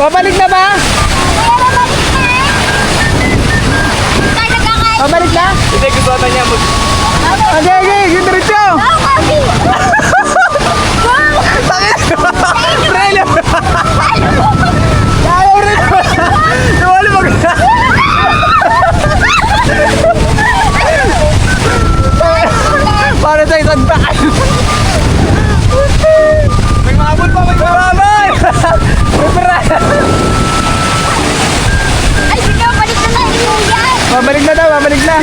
Pabalik na ba? Pabalik na? Hindi, gusto na niya mag... Okay, okay, yung diretsyo! Relo! Ayaw rin! Nawali mag... Para sa isang! Babalik na daw, babalik na.